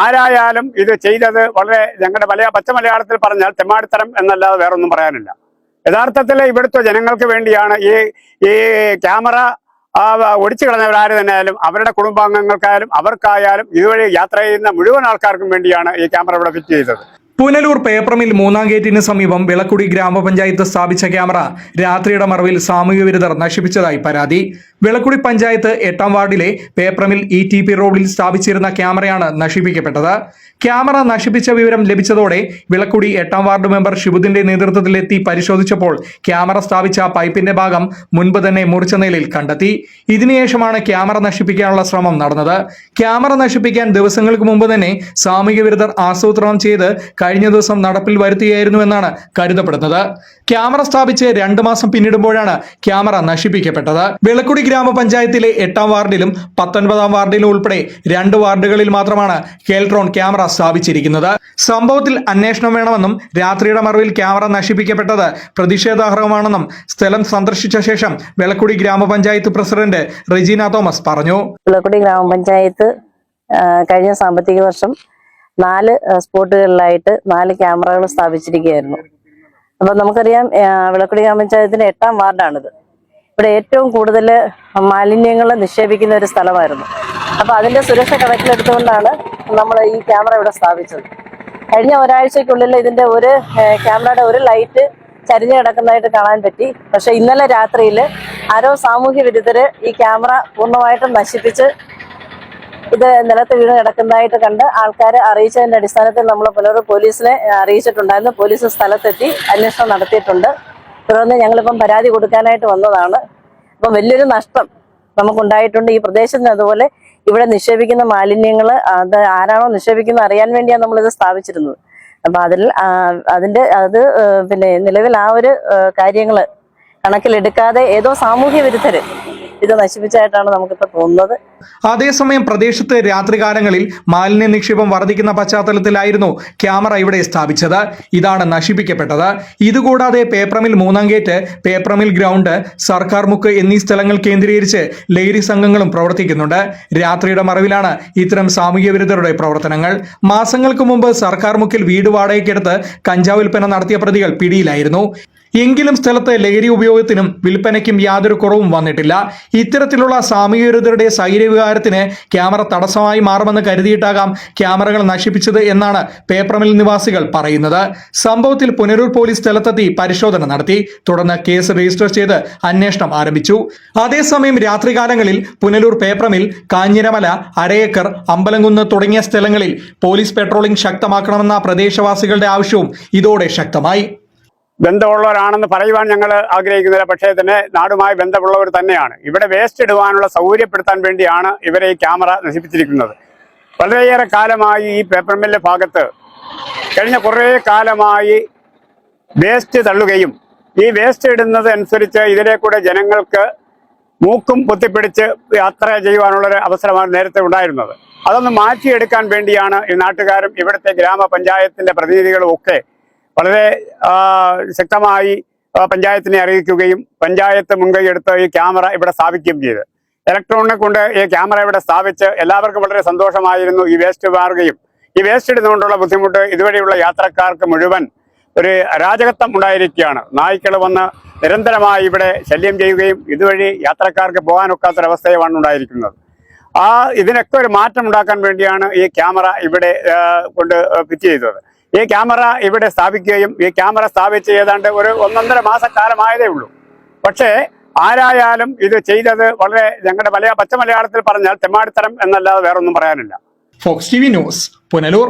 ആരായാലും ഇത് ചെയ്തത് വളരെ ഞങ്ങളുടെ മലയാ പച്ച മലയാളത്തിൽ പറഞ്ഞാൽ തെമ്മാടിത്തരം എന്നല്ലാതെ വേറൊന്നും പറയാനില്ല. യഥാർത്ഥത്തിൽ ഇവിടുത്തെ ജനങ്ങൾക്ക് വേണ്ടിയാണ് ഈ ഈ ക്യാമറ ഒടിച്ചു കളഞ്ഞവരാര് തന്നെയായാലും അവരുടെ കുടുംബാംഗങ്ങൾക്കായാലും അവർക്കായാലും ഇതുവഴി യാത്ര ചെയ്യുന്ന മുഴുവൻ ആൾക്കാർക്കും വേണ്ടിയാണ് ഈ ക്യാമറ ഇവിടെ ഫിറ്റ് ചെയ്തത്. പുനലൂർ പേപ്പർ മിൽ മൂന്നാം ഗേറ്റിന് സമീപം വിളക്കുടി ഗ്രാമപഞ്ചായത്ത് സ്ഥാപിച്ച ക്യാമറ രാത്രിയുടെ മറവിൽ സാമൂഹ്യ വിരുദ്ധർ നശിപ്പിച്ചതായി പരാതി. വിളക്കുടി പഞ്ചായത്ത് എട്ടാം വാർഡിലെ paper mill E T P റോഡിൽ സ്ഥാപിച്ചിരുന്ന ക്യാമറയാണ് നശിപ്പിക്കപ്പെട്ടത്. ക്യാമറ നശിപ്പിച്ച വിവരം ലഭിച്ചതോടെ വിളക്കുടി എട്ടാം വാർഡ് മെമ്പർ ഷിബുദിന്റെ നേതൃത്വത്തിലെത്തി പരിശോധിച്ചപ്പോൾ ക്യാമറ സ്ഥാപിച്ച പൈപ്പിന്റെ ഭാഗം മുൻപ് തന്നെ മുറിച്ച നിലയിൽ കണ്ടെത്തി. ഇതിനുശേഷമാണ് ക്യാമറ നശിപ്പിക്കാനുള്ള ശ്രമം നടന്നത്. ക്യാമറ നശിപ്പിക്കാൻ ദിവസങ്ങൾക്ക് മുമ്പ് തന്നെ സാമൂഹ്യ വിരുദ്ധർ ആസൂത്രണം ചെയ്ത് കഴിഞ്ഞ ദിവസം നടപ്പിൽ വരുത്തുകയായിരുന്നുവെന്നാണ് കരുതപ്പെടുന്നത്. ക്യാമറ സ്ഥാപിച്ച് രണ്ട് മാസം പിന്നിടുമ്പോഴാണ് ക്യാമറ നശിപ്പിക്കപ്പെട്ടത്. വെളക്കുടി ഗ്രാമപഞ്ചായത്തിലെ എട്ടാം വാർഡിലും പത്തൊൻപതാം വാർഡിലും ഉൾപ്പെടെ രണ്ട് വാർഡുകളിൽ മാത്രമാണ് കേൽട്രോൺ ക്യാമറ സ്ഥാപിച്ചിരിക്കുന്നത്. സംഭവത്തിൽ അന്വേഷണം വേണമെന്നും രാത്രിയുടെ മറവിൽ ക്യാമറ നശിപ്പിക്കപ്പെട്ടത് പ്രതിഷേധാർഹമാണെന്നും സ്ഥലം സന്ദർശിച്ച ശേഷം വെളക്കുടി ഗ്രാമപഞ്ചായത്ത് പ്രസിഡന്റ് റെജീന തോമസ് പറഞ്ഞു. വെളക്കുടി ഗ്രാമപഞ്ചായത്ത് കഴിഞ്ഞ സാമ്പത്തിക വർഷം നാല് സ്പോട്ടുകളിലായിട്ട് നാല് ക്യാമറകൾ സ്ഥാപിച്ചിരിക്കുകയായിരുന്നു. അപ്പൊ നമുക്കറിയാം വിളക്കുടി ഗ്രാമപഞ്ചായത്തിന്റെ എട്ടാം വാർഡാണിത്. ഇവിടെ ഏറ്റവും കൂടുതൽ മാലിന്യങ്ങൾ നിക്ഷേപിക്കുന്ന ഒരു സ്ഥലമായിരുന്നു. അപ്പൊ അതിന്റെ സുരക്ഷ കണക്കിലെടുത്തുകൊണ്ടാണ് നമ്മൾ ഈ ക്യാമറ ഇവിടെ സ്ഥാപിച്ചത്. കഴിഞ്ഞ ഒരാഴ്ചക്കുള്ളിൽ ഇതിന്റെ ഒരു ക്യാമറയുടെ ഒരു ലൈറ്റ് ചരിഞ്ഞു കിടക്കുന്നതായിട്ട് കാണാൻ പറ്റി. പക്ഷെ ഇന്നലെ രാത്രിയിൽ ആരോ സാമൂഹ്യ വിരുദ്ധര് ഈ ക്യാമറ പൂർണമായിട്ടും നശിപ്പിച്ച് ഇത് നിലത്ത് വീണ് കിടക്കുന്നതായിട്ട് കണ്ട് ആൾക്കാരെ അറിയിച്ചതിന്റെ അടിസ്ഥാനത്തിൽ നമ്മൾ പലരും പോലീസിനെ അറിയിച്ചിട്ടുണ്ടായിരുന്നു. പോലീസ് സ്ഥലത്തെത്തി അന്വേഷണം നടത്തിയിട്ടുണ്ട്. തുടർന്ന് ഞങ്ങളിപ്പം പരാതി കൊടുക്കാനായിട്ട് വന്നതാണ്. അപ്പം വലിയൊരു നഷ്ടം നമുക്കുണ്ടായിട്ടുണ്ട്. ഈ പ്രദേശത്തിന് അതുപോലെ ഇവിടെ നിക്ഷേപിക്കുന്ന മാലിന്യങ്ങൾ അത് ആരാണോ നിക്ഷേപിക്കുന്നത് അറിയാൻ വേണ്ടിയാണ് നമ്മളിത് സ്ഥാപിച്ചിരുന്നത്. അപ്പൊ അതിൽ അതിന്റെ അത് പിന്നെ നിലവിൽ ആ ഒരു കാര്യങ്ങൾ കണക്കിലെടുക്കാതെ ഏതോ സാമൂഹ്യ വിരുദ്ധര് ഇത് നശിപ്പിച്ചായിട്ടാണ് നമുക്കിപ്പോൾ തോന്നുന്നത്. അതേസമയം പ്രദേശത്ത് രാത്രികാലങ്ങളിൽ മാലിന്യ നിക്ഷേപം വർദ്ധിക്കുന്ന പശ്ചാത്തലത്തിലായിരുന്നു ക്യാമറ ഇവിടെ സ്ഥാപിച്ചത്. ഇതാണ് നശിപ്പിക്കപ്പെട്ടത്. ഇതുകൂടാതെ പേപ്രമിൽ മൂന്നാം ഗേറ്റ് പേപ്രമിൽ ഗ്രൗണ്ട് സർക്കാർ മുക്ക് എന്നീ സ്ഥലങ്ങൾ കേന്ദ്രീകരിച്ച് ലഹരി സംഘങ്ങളും പ്രവർത്തിക്കുന്നുണ്ട്. രാത്രിയുടെ മറവിലാണ് ഇത്തരം സാമൂഹ്യ വിരുദ്ധരുടെ പ്രവർത്തനങ്ങൾ. മാസങ്ങൾക്ക് മുമ്പ് സർക്കാർ മുക്കിൽ വീട് വാടകയ്ക്കെടുത്ത് കഞ്ചാവ് വിൽപ്പന നടത്തിയ പ്രതികൾ പിടിയിലായിരുന്നു. എങ്കിലും സ്ഥലത്ത് ലഹരി ഉപയോഗത്തിനും വിൽപ്പനയ്ക്കും യാതൊരു കുറവും വന്നിട്ടില്ല. ഇത്തരത്തിലുള്ള സാമൂഹ്യ വിരുദ്ധരുടെ സൈര്യവികാരത്തിന് ക്യാമറ തടസ്സമായി മാറുമെന്ന് കരുതിയിട്ടാകാം ക്യാമറകൾ നശിപ്പിച്ചത് എന്നാണ് പേപ്പർമിൽ നിവാസികൾ പറയുന്നത്. സംഭവത്തിൽ പുനരൂർ പോലീസ് സ്ഥലത്തെത്തി പരിശോധന നടത്തി. തുടർന്ന് കേസ് രജിസ്റ്റർ ചെയ്ത് അന്വേഷണം ആരംഭിച്ചു. അതേസമയം രാത്രികാലങ്ങളിൽ പുനലൂർ പേപ്രമിൽ കാഞ്ഞിരമല അരയേക്കർ അമ്പലംകുന്ന് തുടങ്ങിയ സ്ഥലങ്ങളിൽ പോലീസ് പെട്രോളിംഗ് ശക്തമാക്കണമെന്ന പ്രദേശവാസികളുടെ ആവശ്യവും ഇതോടെ ശക്തമായി. ബന്ധമുള്ളവരാണെന്ന് പറയുവാൻ ഞങ്ങൾ ആഗ്രഹിക്കുന്നില്ല. പക്ഷേ തന്നെ നാടുമായി ബന്ധമുള്ളവർ തന്നെയാണ്. ഇവിടെ വേസ്റ്റ് ഇടുവാനുള്ള സൗകര്യപ്പെടുത്താൻ വേണ്ടിയാണ് ഇവരെ ഈ ക്യാമറ നശിപ്പിച്ചിരിക്കുന്നത്. വളരെയേറെ കാലമായി ഈ പേപ്പർ മില്ല് ഭാഗത്ത് കഴിഞ്ഞ കുറേ കാലമായി വേസ്റ്റ് തള്ളുകയും ഈ വേസ്റ്റ് ഇടുന്നത് അനുസരിച്ച് ഇതിലെ കൂടെ ജനങ്ങൾക്ക് മൂക്കും പൊത്തിപ്പിടിച്ച് യാത്ര ചെയ്യുവാനുള്ളൊരു അവസരമാണ് നേരത്തെ ഉണ്ടായിരുന്നത്. അതൊന്ന് മാറ്റിയെടുക്കാൻ വേണ്ടിയാണ് ഈ നാട്ടുകാരും ഇവിടുത്തെ ഗ്രാമപഞ്ചായത്തിന്റെ പ്രതിനിധികളും ഒക്കെ വളരെ ശക്തമായി പഞ്ചായത്തിനെ അറിയിക്കുകയും പഞ്ചായത്ത് മുൻകൈ എടുത്ത് ഈ ക്യാമറ ഇവിടെ സ്ഥാപിക്കുകയും ചെയ്ത്. ഇലക്ട്രോണിനെ കൊണ്ട് ഈ ക്യാമറ ഇവിടെ സ്ഥാപിച്ച് എല്ലാവർക്കും വളരെ സന്തോഷമായിരുന്നു ഈ വേസ്റ്റ് മാറുകയും ഈ വേസ്റ്റ് ഇടുന്നതുകൊണ്ടുള്ള ബുദ്ധിമുട്ട് ഇതുവഴിയുള്ള യാത്രക്കാർക്ക് മുഴുവൻ ഒരു അരാജകത്വം ഉണ്ടായിരിക്കുകയാണ്. നായ്ക്കൾ വന്ന് നിരന്തരമായി ഇവിടെ ശല്യം ചെയ്യുകയും ഇതുവഴി യാത്രക്കാർക്ക് പോകാനൊക്കാത്തൊരവസ്ഥയുമാണ് ഉണ്ടായിരിക്കുന്നത്. ആ ഇതിനൊക്കെ ഒരു മാറ്റം ഉണ്ടാക്കാൻ വേണ്ടിയാണ് ഈ ക്യാമറ ഇവിടെ കൊണ്ട് ഫിറ്റ് ചെയ്തത്. ഈ ക്യാമറ ഇവിടെ സ്ഥാപിക്കുകയും ഈ ക്യാമറ സ്ഥാപിച്ച് ഏതാണ്ട് ഒരു ഒന്നൊന്നര മാസക്കാലമായതേ ഉള്ളൂ. പക്ഷേ ആരായാലും ഇത് ചെയ്തത് വളരെ ഞങ്ങളുടെ മലയാള പച്ച മലയാളത്തിൽ പറഞ്ഞാൽ തെമ്മാടിത്തരം എന്നല്ലാതെ വേറൊന്നും പറയാനില്ല. Fox TV news Punalur